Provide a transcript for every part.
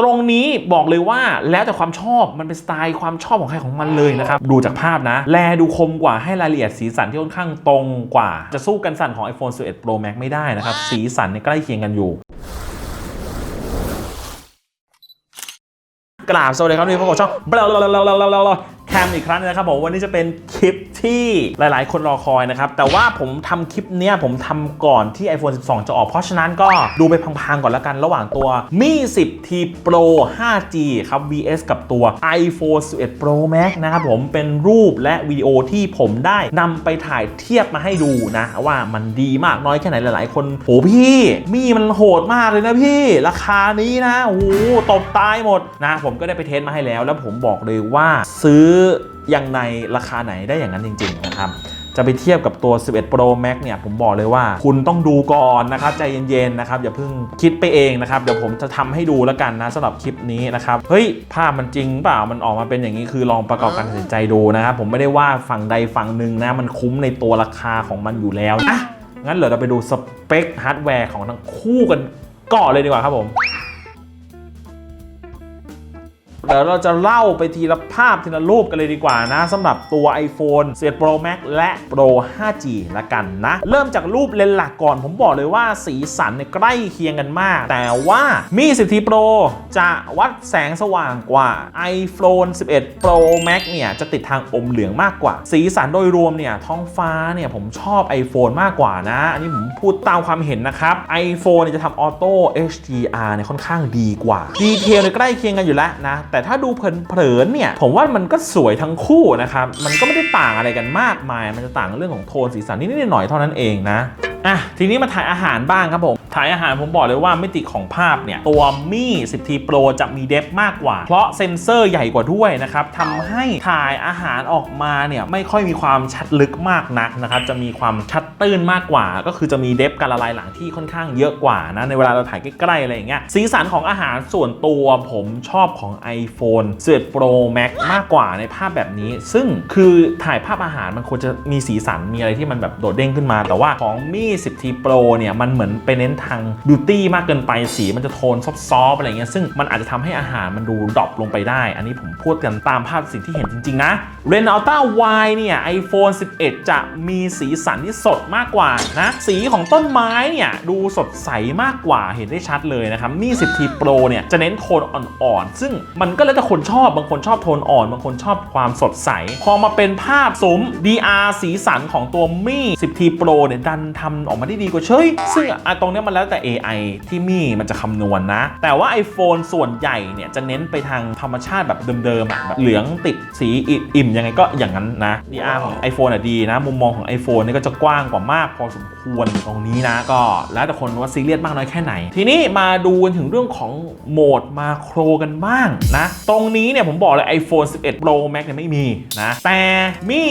ตรงนี้บอกเลยว่าแล้วแต่ความชอบมันเป็นสไตล์ความชอบของใครของมันเลยนะครับ ดูจากภาพนะ แลดูคมกว่าให้รายละเอียดสีสันที่ค่อนข้างตรงกว่า จะสู้กันสั่นของ iPhone 11 Pro Max ไม่ได้นะครับ สีสันเนี่ยใกล้เคียงกันอยู่กราบสวัสดีครับนี่พบกับช่องบลาบลาบลาบลาบลาบลา แคมอีกครั้งนะครับผมวันนี้จะเป็นคลิปที่หลาย ๆ คนรอคอยนะครับ แต่ว่าผมทำคลิปเนี้ยผมทำก่อนที่ iPhone 12 จะออก เพราะฉะนั้นก็ดูไปพังๆก่อนแล้วกันระหว่างตัว Mi 10T Pro 5G ครับ vs กับตัว iPhone 11 Pro Max นะครับผมเป็นรูปและวิดีโอที่ผมได้นำไปถ่ายเทียบมาให้ดูนะ ว่ามันดีมากน้อยแค่ไหนหลาย ๆ คนโหพี่มีมันโหดมากเลยนะพี่ ราคานี้นะโอ้โหตบตายหมดนะ ผมก็ได้ไปเทสมาให้แล้ว แล้วผมบอกเลยว่าซื้อยังในราคาไหนได้อย่างนั้นจริง ๆ นะครับ จะไปเทียบกับตัว 11 Pro Max เนี่ย ผมบอกเลยว่าคุณต้องดูก่อนนะครับ ใจเย็น ๆ นะครับ อย่าเพิ่งคิดไปเองนะครับ เดี๋ยวผมจะทำให้ดูแล้วกันนะสำหรับคลิปนี้นะครับ เฮ้ย ภาพมันจริงเปล่ามันออกมาเป็นอย่างนี้คือลองประกอบการตัดสินใจดูนะครับ ผมไม่ได้ว่าฝั่งใดฝั่งหนึ่งนะมันคุ้มในตัวราคาของมันอยู่แล้วอะงั้นเดี๋ยวเราไปดูสเปคฮาร์ดแวร์ของทั้งคู่กันก่อนเลยดีกว่าครับผม เดี๋ยวเราจะเล่าไปทีละภาพทีละรูปกันเลยดีกว่านะสำหรับตัว iPhone 11 Pro Max และ Pro 5G ละกันนะ เริ่มจากรูปเลนส์หลักก่อน ผมบอกเลยว่าสีสันเนี่ยใกล้เคียงกันมาก แต่ว่ามี 10T Pro จะวัดแสงสว่างกว่า iPhone 11 Pro Max เนี่ยจะติดทางอมเหลืองมากกว่า สีสันโดยรวมเนี่ยท้องฟ้าเนี่ยผมชอบ iPhone มากกว่านะ อันนี้ผมพูดตามความเห็นนะครับ iPhone จะทำ Auto HDR เนี่ยค่อนข้างดีกว่าดีเทลเนี่ยใกล้เคียงกันอยู่แล้วนะแต่ถ้าดูเผลอๆเนี่ยผมว่ามันก็สวยทั้งคู่นะครับมันก็ไม่ได้ต่างอะไรกันมากมาย มันจะต่างเรื่องของโทนสีสันนิดๆหน่อยๆเท่านั้นเองนะอะทีนี้มาถ่ายอาหารบ้างครับผม ถ่ายอาหารผมบอกเลยว่ามิติของภาพเนี่ย ตัวมี่ 10T Pro จะมีเดฟมากกว่า เพราะเซ็นเซอร์ใหญ่กว่าด้วยนะครับทำให้ถ่ายอาหารออกมาเนี่ยไม่ค่อยมีความชัดลึกมากนักนะครับจะมีความชัดตื้นมากกว่า ก็คือจะมีเดฟการละลายหลังที่ค่อนข้างเยอะกว่านะในเวลาเราถ่ายใกล้ๆอะไรอย่างเงี้ยสีสันของอาหารส่วนตัวผมชอบของ iPhone 11 Pro Max มากกว่าในภาพแบบนี้ ซึ่งคือถ่ายภาพอาหารมันควรจะมีสีสันมีอะไรที่มันแบบโดดเด้งขึ้นมา แต่ว่าของมี่ 10T Pro เนี่ยมันเหมือนไปเน้นทางบิวตี้มากเกินไปสีมันจะโทนซอฟๆอะไรเงี้ยซึ่งมันอาจจะทำให้อาหารมันดูดรอปลงไปได้ อันนี้ผมพูดกันตามภาพสิ่งที่เห็นจริง ๆ นะ r e n a u t a Y เนี่ย iPhone 11 จะมีสีสันที่สดมากกว่านะ สีของต้นไม้เนี่ย ดูสดใสมากกว่าเห็นได้ชัดเลยนะครับมี่ 10T Pro เนี่ยจะเน้นโทนอ่อนๆ ซึ่งมันก็แล้วแต่คนชอบบางคนชอบโทนอ่อน บางคนชอบความสดใส พอมาเป็นภาพซุ้ม DR สีสันของตัวมี่ 10T Pro เนี่ยดันทำออกมาได้ดีกว่าเชยซึ่งอตรงเนี้ยมันแล้วแต่ AI ที่มี่มันจะคำนวณนะ แต่ว่า iPhone ส่วนใหญ่เนี่ยจะเน้นไปทางธรรมชาติแบบเดิมๆอะแบบเหลืองติดสีอิ่มยังไงก็อย่างนั้นนะ DR ของ iPhone อะดีนะ มุมมองของ iPhone นี่ก็จะกว้างกว่ามากพอสมควรตรงนี้นะก็แล้วแต่คนว่าซีเรียสมากน้อยแค่ไหน ทีนี้มาดูกันถึงเรื่องของโหมดมาโครกันบ้างนะ ตรงนี้เนี่ยผมบอกเลย iPhone 11 Pro Max เนี่ยไม่มีนะแต่มี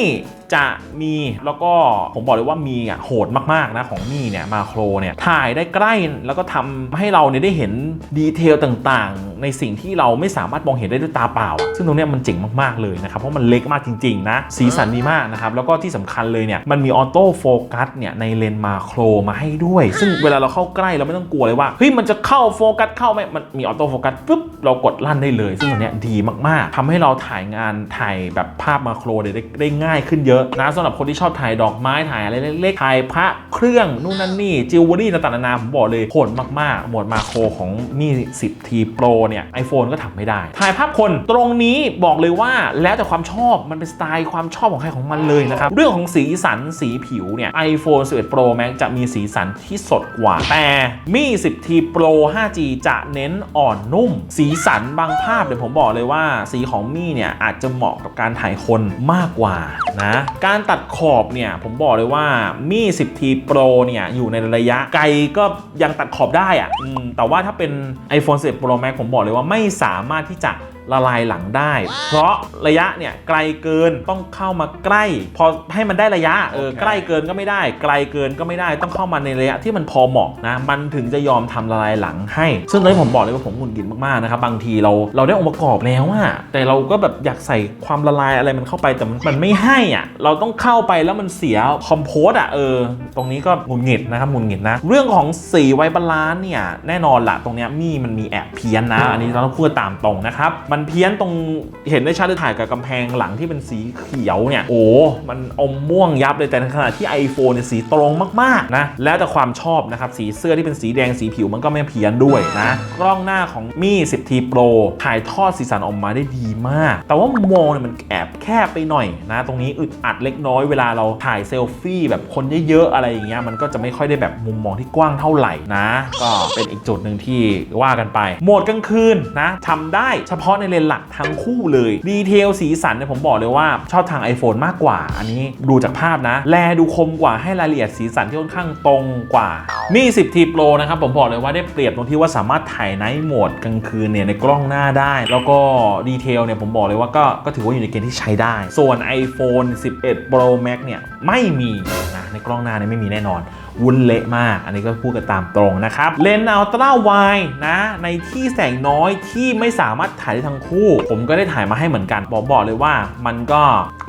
จะมีแล้วก็ผมบอกเลยว่ามีอะโหดมากๆนะของมี่เนี่ยมาโครเนี่ยถ่ายได้ใกล้แล้วก็ทำให้เราเนี่ยได้เห็นดีเทลต่างๆ ในสิ่งที่เราไม่สามารถมองเห็นได้ด้วยตาเปล่าอะซึ่งตรงเนี้ยมันเจ๋งมากๆเลยนะครับเพราะมันเล็กมากจริงๆนะสีสันดีมากนะครับแล้วก็ที่สำคัญเลยเนี่ยมันมีออโต้โฟกัสเนี่ยในเลนส์มาโครมาให้ด้วย ซึ่งเวลาเราเข้าใกล้เราไม่ต้องกลัวเลยว่าเฮ้ยมันจะเข้าโฟกัสเข้าไหมมันมีออโต้โฟกัสปุ๊บเรากดลั่นได้เลย ซึ่งตรงเนี้ยดีมากๆทำให้เราถ่ายงานถ่ายแบบภาพมาโครได้ได้ง่ายขึ้นเยอะนะสำหรับคนที่ชอบถ่ายดอกไม้ถ่ายอะไรเล็กๆถ่ายพระเครื่องนู่นนั่นนี่จิวเวลรี่ต่างๆนานาผมบอกเลยโหดมากๆ หมดมาโครของมี 10T Pro เนี่ย iPhone ก็ทำไม่ได้ ถ่ายภาพคนตรงนี้บอกเลยว่าแล้วแต่ความชอบมันเป็นสไตล์ความชอบของใครของมันเลยนะครับ เรื่องของสีสันสีผิวเนี่ย iPhone 11 Pro Max จะมีสีสันที่สดกว่า แต่มี 10T Pro 5G จะเน้นอ่อนนุ่ม สีสันบางภาพเดี๋ยวผมบอกเลยว่าสีของมี่เนี่ยอาจจะเหมาะกับการถ่ายคนมากกว่านะการตัดขอบเนี่ยผมบอกเลยว่ามี่ 10T Pro เนี่ยอยู่ในระยะไกลก็ยังตัดขอบได้อะ่ะแต่ว่าถ้าเป็น iPhone 11 Pro Max ผมบอกเลยว่าไม่สามารถที่จะ ละลายหลังได้ เพราะระยะเนี่ยไกลเกินต้องเข้ามาใกล้ พอให้มันได้ระยะเออโอเคใกล้เกินก็ไม่ได้ ไกลเกินก็ไม่ได้ต้องเข้ามาในระยะที่มันพอเหมาะนะมันถึงจะยอมทำละลายหลังให้ ซึ่งตอนนี้ผมบอกเลยว่าผมหงุดหงิดมากๆนะครับบางทีเราเราได้องค์ประกอบแล้วอะแต่เราก็แบบอยากใส่ความละลายอะไรมันเข้าไปแต่มันมันไม่ให้อะเราต้องเข้าไปแล้วมันเสียคอมโพสอะเออ ตรงนี้ก็หงุดหงิดนะครับหงุดหงิดนะ เรื่องของสีไวบาลานซ์เนี่ยแน่นอนละตรงเนี้ยมี่มันมีแอบเพี้ยนนะ อันนี้เราต้องพูดตามตรงนะครับมันเพี้ยนตรงเห็นได้ชัดเลยถ่ายกับกำแพงหลังที่เป็นสีเขียวเนี่ยโอ้มันอมม่วงยับเลยแต่ในขณะที่ iPhone เนี่ยสีตรงมากๆนะแล้วแต่ความชอบนะครับสีเสื้อที่เป็นสีแดงสีผิวมันก็ไม่เพี้ยนด้วยนะกล้องหน้าของมี่ 10T Pro ถ่ายทอดสีสันออกมาได้ดีมาก แต่ว่ามุมมองเนี่ยมันแอบแคบไปหน่อยนะ ตรงนี้อึดอัดเล็กน้อยเวลาเราถ่ายเซลฟี่แบบคนเยอะๆอะไรอย่างเงี้ยมันก็จะไม่ค่อยได้แบบมุมมองที่กว้างเท่าไหร่นะ ก็เป็นอีกจุดหนึ่งที่ว่ากันไป โหมดกลางคืนนะทำได้เฉพาะในเลนหลักทั้งคู่เลย ดีเทลสีสันเนี่ยผมบอกเลยว่า ชอบทาง iPhone มากกว่า อันนี้ดูจากภาพนะ แลดูคมกว่าให้รายละเอียดสีสันที่ค่อนข้างตรงกว่ามี 10T Pro นะครับ ผมบอกเลยว่าได้เปรียบตรงที่ว่าสามารถถ่ายไนท์โหมดกลางคืนเนี่ยในกล้องหน้าได้ แล้วก็ดีเทลเนี่ยผมบอกเลยว่าก็ก็ถือว่าอยู่ในเกณฑ์ที่ใช้ได้ ส่วน iPhone 11 Pro Max เนี่ยไม่มีนะในกล้องหน้าเนี่ยไม่มีแน่นอน วุ้นเละมาก อันนี้ก็พูดกันตามตรงนะครับเลนส์อัลตร้าไวนะในที่แสงน้อยที่ไม่สามารถถ่ายได้ทั้งคู่ ผมก็ได้ถ่ายมาให้เหมือนกันบอกบอกเลยว่ามันก็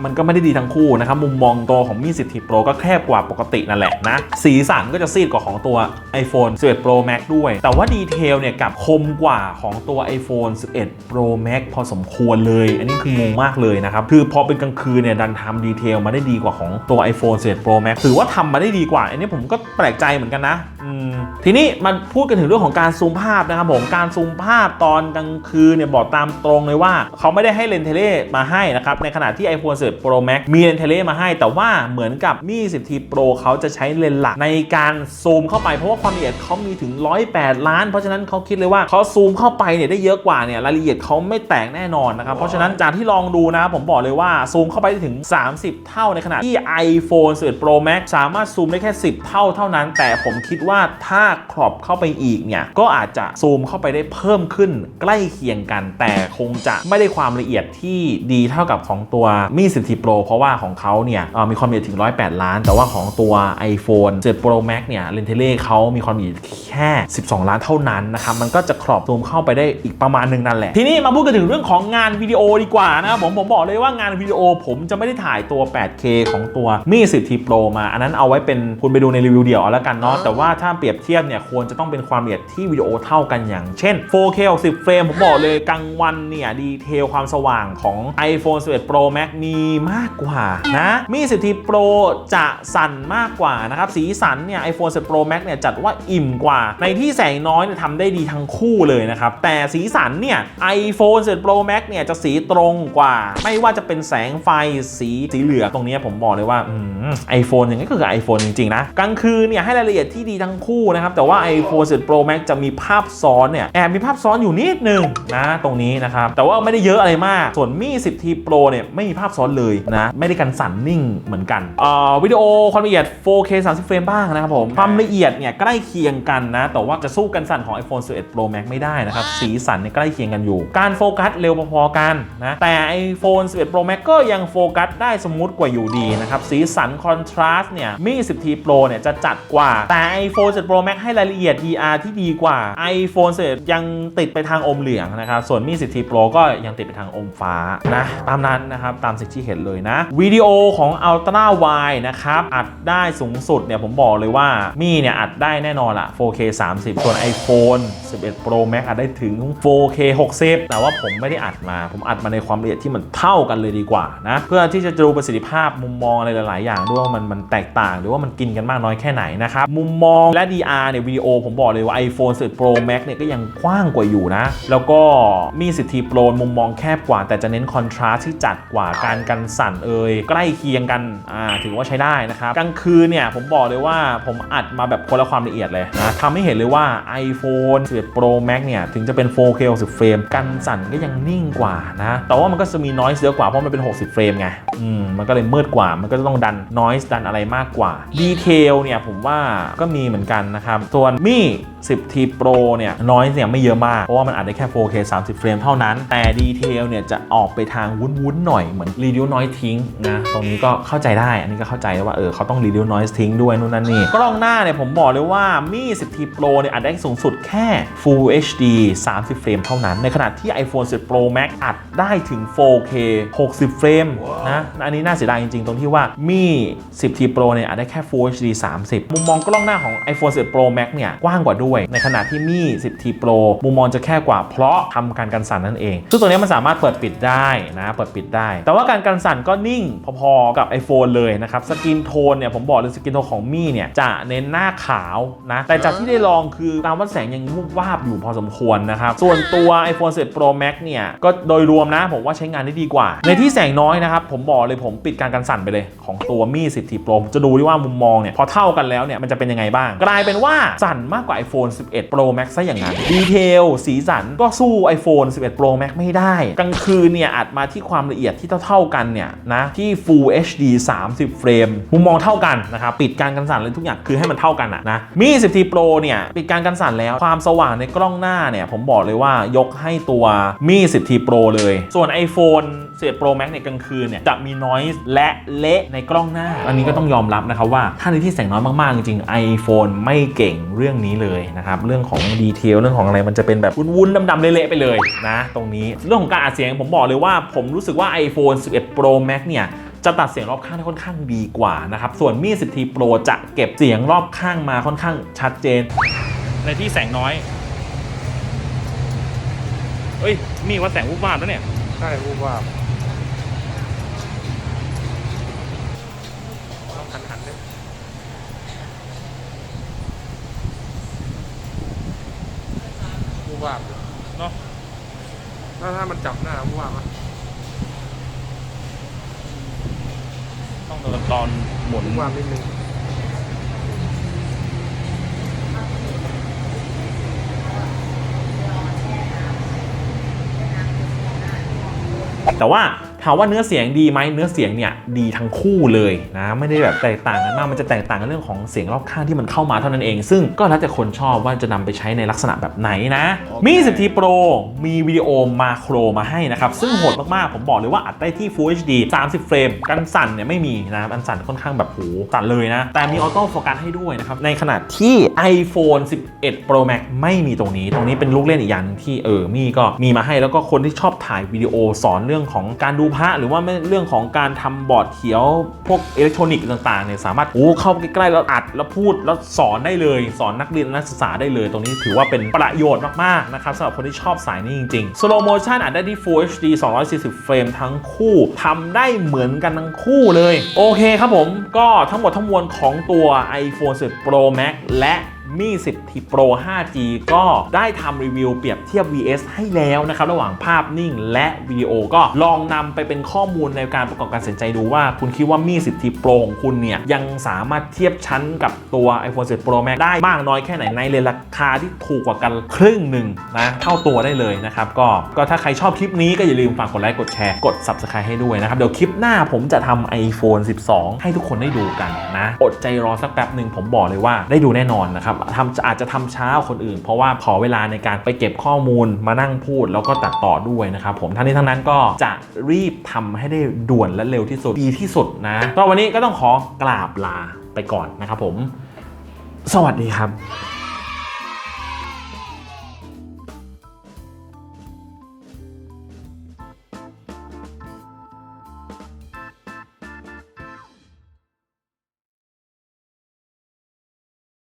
มันก็ไม่ได้ดีทั้งคู่นะครับมุมมองตัวของมี10 T Pro ก็แคบกว่าปกตินั่นแหละนะสีสันก็จะซีดกว่าของตัว iPhone 11 Pro Max ด้วย แต่ว่าดีเทลเนี่ยกับคมกว่าของตัว iPhone 11 Pro Max พอสมควรเลย อันนี้คืองงมากเลยนะครับ คือพอเป็นกลางคืนเนี่ยดันทำดีเทลมาได้ดีกว่าของตัว iPhone 11 Pro Max ถือว่าทำมาได้ดีกว่า อันนี้ผมก็แปลกใจเหมือนกันนะอืมทีนี้มันพูดกันถึงเรื่องของการซูมภาพนะครับผมการซูมภาพตอนกลางคืนเนี่ยบอกตามตรงเลยว่าเขาไม่ได้ให้เลนส์เทเลมาให้นะครับในขณะที่ iPhone 11 Pro Max มีเลนส์เทเลมาให้ แต่ว่าเหมือนกับมี 10T Pro เขาจะใช้เลนส์หลักในการซูมเข้าไปเพราะว่าความละเอียดเขามีถึง 108 ล้าน เพราะฉะนั้นเขาคิดเลยว่าเขาซูมเข้าไปเนี่ยได้เยอะกว่าเนี่ยรายละเอียดเขาไม่แตกแน่นอนนะครับเพราะฉะนั้นจากที่ลองดูนะผมบอกเลยว่าซูมเข้าไปถึง 30 เท่าในขณะที่ iPhone 11 Pro Max สามารถซูมได้แค่ 10 เท่าเท่านั้น แต่ผมคิดว่าถ้าครอบเข้าไปอีกเนี่ยก็อาจจะซูมเข้าไปได้เพิ่มขึ้นใกล้เคียงกัน แต่คงจะไม่ได้ความละเอียดที่ดีเท่ากับของตัวมี 10T Pro เพราะว่าของเขาเนี่ยมีความละเอียดถึง 108 ล้าน แต่ว่าของตัว iPhone 11 Pro Max เนี่ยเลนเทเล่เขามีความละเอียดแค่ 12 ล้านเท่านั้นนะครับมันก็จะครอบซูมเข้าไปได้อีกประมาณหนึงนั่นแหละ ทีนี้มาพูดกันถึงเรื่องของงานวิดีโอดีกว่านะครับผมผมบอกเลยว่างานวิดีโอผมจะไม่ได้ถ่ายตัว 8K ของตัวมี 10T Pro มา อันนั้นเอาไว้เป็นคุณไปดูในรีวิวเดี่ยวเอาแล้วกันเนาะแต่ว่าถ้าเปรียบเทียบเนี่ยควรจะต้องเป็นความละเอียดที่วิดีโอเท่ากันอย่างเช่น 4K 60เฟรมผมบอกเลยกลางวันเนี่ยดีเทลความสว่างของ iPhone 11 Pro Max มีมากกว่านะมี 10T Pro จะสั่นมากกว่านะครับสีสันเนี่ย iPhone 11 Pro Max เนี่ยจัดว่าอิ่มกว่า ในที่แสงน้อยเนี่ยทำได้ดีทั้งคู่เลยนะครับแต่สีสันเนี่ย iPhone 11 Pro Max เนี่ยจะสีตรงกว่า ไม่ว่าจะเป็นแสงไฟสีสีเหลืองตรงเนี้ยผมบอกเลยว่าไอโฟนอย่างนี้ก็คือ iPhone จริงๆนะกลางคืนเนี่ยให้รายละเอียดที่ดีทั้งคู่นะครับ แต่ว่า iPhone 11 Pro Max จะมีภาพซ้อนเนี่ยแอบมีภาพซ้อนอยู่นิดนึงนะตรงนี้นะครับ แต่ว่าไม่ได้เยอะอะไรมาก ส่วนมี 10T Pro เนี่ยไม่มีภาพซ้อนเลยนะไม่ได้กันสั่นนิ่งเหมือนกันเอ่อวิดีโอความละเอียด 4K 30 เฟรมบ้างนะครับผมความละเอียดเนี่ยใกล้เคียงกันนะ แต่ว่าจะสู้กันสั่นของ iPhone 11 Pro Max ไม่ได้นะครับสีสันเนี่ยใกล้เคียงกันอยู่ การโฟกัสเร็วพอๆกันนะแต่ iPhone 11 Pro Max ก็ยังโฟกัสได้สมูทกว่าอยู่ดีนะครับสีสันคอนทราสต์เนี่ยมี 10T Pro เนี่ยจะจัดกว่า แต่ iPhone 11 Pro Max ให้รายละเอียด ER ที่ดีกว่า iPhone 11ยังติดไปทางอมเหลืองนะครับ ส่วนมี10 Pro ก็ยังติดไปทางอมฟ้านะ ตามนั้นนะครับ ตามสิ่งที่เห็นเลยนะ วิดีโอของ Ultra Wide นะครับ อัดได้สูงสุดเนี่ยผมบอกเลยว่ามีเนี่ยอัดได้แน่นอนละ 4K 30 ส่วน iPhone 11 Pro Max อัดได้ถึง 4K 60 แต่ว่าผมไม่ได้อัดมา ผมอัดมาในความละเอียดที่มันเท่ากันเลยดีกว่านะ เพื่อที่จะดูประสิทธิภาพมุมมองอะไรหลาย ๆ อย่างด้วยว่ามันมันแตกต่าง หรือว่ามันกินกันมากน้อยแค่ไหนนะครับ มุมมองและ DR เนี่ยวิดีโอผมบอกเลยว่า iPhone 11 Pro Max เนี่ยก็ยังกว้างกว่าอยู่นะ แล้วก็มี 10T Pro มุมมองแคบกว่า แต่จะเน้นคอนทราสที่จัดกว่าการกันสั่นเอ่ยใกล้เคียงกันอ่าถือว่าใช้ได้นะครับกลางคืนเนี่ยผมบอกเลยว่าผมอัดมาแบบคนละความละเอียดเลยนะทำให้เห็นเลยว่า iPhone 11 Pro Max เนี่ยถึงจะเป็น 4K 60 เฟรม กันสั่นก็ยังนิ่งกว่านะ แต่ว่ามันก็จะมี noise เยอะกว่าเพราะมันเป็น 60 เฟรมไงอืมมันก็เลยมืดกว่ามันก็จะต้องดัน noise ดันอะไรมากกว่าดีเทลเนี่ยผมว่าก็มีเหมือนกันนะครับ ส่วนมี่ 10T Pro เนี่ยน้อยเนี่ยไม่เยอะมาก เพราะว่ามันอัดได้แค่ 4K 30 เฟรมเท่านั้น แต่ดีเทลเนี่ยจะออกไปทางวุ้นๆหน่อยเหมือน reduce noise ทิ้งนะตรงนี้ก็เข้าใจได้ อันนี้ก็เข้าใจว่าเออเขาต้อง reduce noise ทิ้งด้วยนู่นนั่นนี่กล้องหน้าเนี่ยผมบอกเลยว่ามี่ 10T Pro เนี่ยอัดได้สูงสุดแค่ Full HD 30 เฟรมเท่านั้น ในขณะที่ iPhone 10 Pro Max อัดได้ถึง 4K 60 เฟรมนะอันนี้น่าเสียดายจริงๆ ตรงที่ว่ามี่ 10T Pro เนี่ยอัดได้แค่ Full HD 30มุมมองกล้องหน้าของ iPhone 10 Pro Max เนี่ยกว้างกว่าด้วย ในขณะที่มี 10T Pro มุมมองจะแค่กว่าเพราะทำการกันสั่นนั่นเองซึ่งตัวนี้มันสามารถเปิดปิดได้นะเปิดปิดได้ แต่ว่าการกันสั่นก็นิ่งพอๆกับ iPhone เลยนะครับสกินโทนเนี่ยผมบอกเลยสกินโทนของมี่เนี่ยจะเน้นหน้าขาวนะแต่จากที่ได้ลองคือตามวัดแสงยังวูบวาบอยู่พอสมควรนะครับส่วนตัว iPhone 10 Pro Max เนี่ยก็โดยรวมนะผมว่าใช้งานได้ดีกว่า ในที่แสงน้อยนะครับผมบอกเลยผมปิดการกันสั่นไปเลยของตัวมี่ 10T Pro จะดูที่ว่ามุมมองเนี่ยพอเท่ากันแล้วเนี่ยมันจะเป็นยังไงบ้าง กลายเป็นว่าสั่นมากกว่า iPhone 11 Pro Max ซะอย่างนั้น ดีเทลสีสันก็สู้ iPhone 11 Pro Max ไม่ได้ กลางคืนเนี่ยอัดมาที่ความละเอียดที่เท่าๆกันเนี่ยนะที่ Full HD 30 เฟรมมุมมองเท่ากันนะครับปิดการกันสั่นเลยทุกอย่างคือให้มันเท่ากันอะนะมี 10T Pro เนี่ยปิดการกันสั่นแล้วความสว่างในกล้องหน้าเนี่ยผมบอกเลยว่ายกให้ตัวมี 10T Pro เลย ส่วน iPhone 11 Pro Max ในกลางคืนเนี่ยจะมี noise และเละในกล้องหน้า อันนี้ก็ต้องยอมรับนะครับว่าถ้าในที่แสงน้อยมากๆ จริงๆ iPhone ไม่เก่งเรื่องนี้เลยนะครับ เรื่องของดีเทลเรื่องของอะไรมันจะเป็นแบบวุ้นๆดำๆเละๆไปเลยนะตรงนี้เรื่องของการอัดเสียงผมบอกเลยว่า ผมรู้สึกว่า iPhone 11 Pro Max เนี่ยจะตัดเสียงรอบข้างได้ค่อนข้างดีกว่านะครับ ส่วนมี 10T Pro จะเก็บเสียงรอบข้างมาค่อนข้างชัดเจน ในที่แสงน้อย เอ้ยมีว่าแสงวุบวาบแล้วเนี่ย ใช่พูดว่าต้องหันหันด้วย พูด ว่าเนาะถ้าถ้ามันจับหน้าพูดว่ามั้ยต้องโดนตอนหมุนพูดว่านิดนึงแต่ว่า ถามว่าเนื้อเสียงดีไหมเนื้อเสียงเนี่ยดีทั้งคู่เลยนะไม่ได้แบบแตกต่างกันมากมันจะแตกต่างกันเรื่องของเสียงรอบข้างที่มันเข้ามาเท่านั้นเอง ซึ่งก็แล้วแต่คนชอบว่าจะนำไปใช้ในลักษณะแบบไหนนะ มี 10T Pro มีวิดีโอมาโครมาให้นะครับ ซึ่งโหดมากๆ ผมบอกเลยว่าอัดได้ที่ Full HD 30 เฟรม กันสั่นเนี่ยไม่มีนะครับอันสั่นค่อนข้างแบบโหสั่นเลยนะ แต่มีออโต้โฟกัสให้ด้วยนะครับ ในขณะที่ iPhone 11 Pro Max ไม่มีตรงนี้ ตรงนี้เป็นลูกเล่นอีกอย่างหนึงที่เออมีก็มีมาให้แล้วก็คนที่ชอบถ่ายวิดีโอสอนเรื่องของการดูพระหรือว่าเรื่องของการทำบอร์ดเขียวพวกอิเล็กทรอนิกส์ต่างๆเนี่ยสามารถโอ้เข้าใกล้ๆแล้วอัดแล้วพูดแล้วสอนได้เลย สอนนักเรียนนักศึกษาได้เลย ตรงนี้ถือว่าเป็นประโยชน์มากๆนะครับสำหรับคนที่ชอบสายนี้จริงๆ Slow Motion อัดได้ที่ Full HD 240 เฟรมทั้งคู่ทำได้เหมือนกันทั้งคู่เลย โอเคครับผมก็ทั้งหมดทั้งมวลของตัว iPhone 10 Pro Max และ มี 10T Pro 5G ก็ได้ทำรีวิวเปรียบเทียบ VS ให้แล้วนะครับ ระหว่างภาพนิ่งและวิดีโอก็ลองนำไปเป็นข้อมูลในการประกอบการตัดสินใจดูว่า คุณคิดว่ามี 10T Pro ของคุณเนี่ย ยังสามารถเทียบชั้นกับตัว iPhone 10 Pro Max ได้มากน้อยแค่ไหนในเลนราคาที่ถูกกว่ากันครึ่งหนึ่งนะเท่าตัวได้เลยนะครับก็ก็ถ้าใครชอบคลิปนี้ก็อย่าลืมฝากกดไลค์กดแชร์กด Subscribe ให้ด้วยนะครับเดี๋ยวคลิปหน้าผมจะทำ iPhone 12 ให้ทุกคนได้ดูกันนะอดใจรอสักแป๊บหนึ่งผมบอกเลยว่าได้ดูแน่นอนนะครับทำอาจจะทำช้าคนอื่น เพราะว่าขอเวลาในการไปเก็บข้อมูลมานั่งพูด แล้วก็ตัดต่อด้วยนะครับผมทั้งนี้ทั้งนั้นก็จะรีบทำให้ได้ด่วนและเร็วที่สุดดีที่สุดนะก็วันนี้ก็ต้องขอกราบลาไปก่อนนะครับผม สวัสดีครับ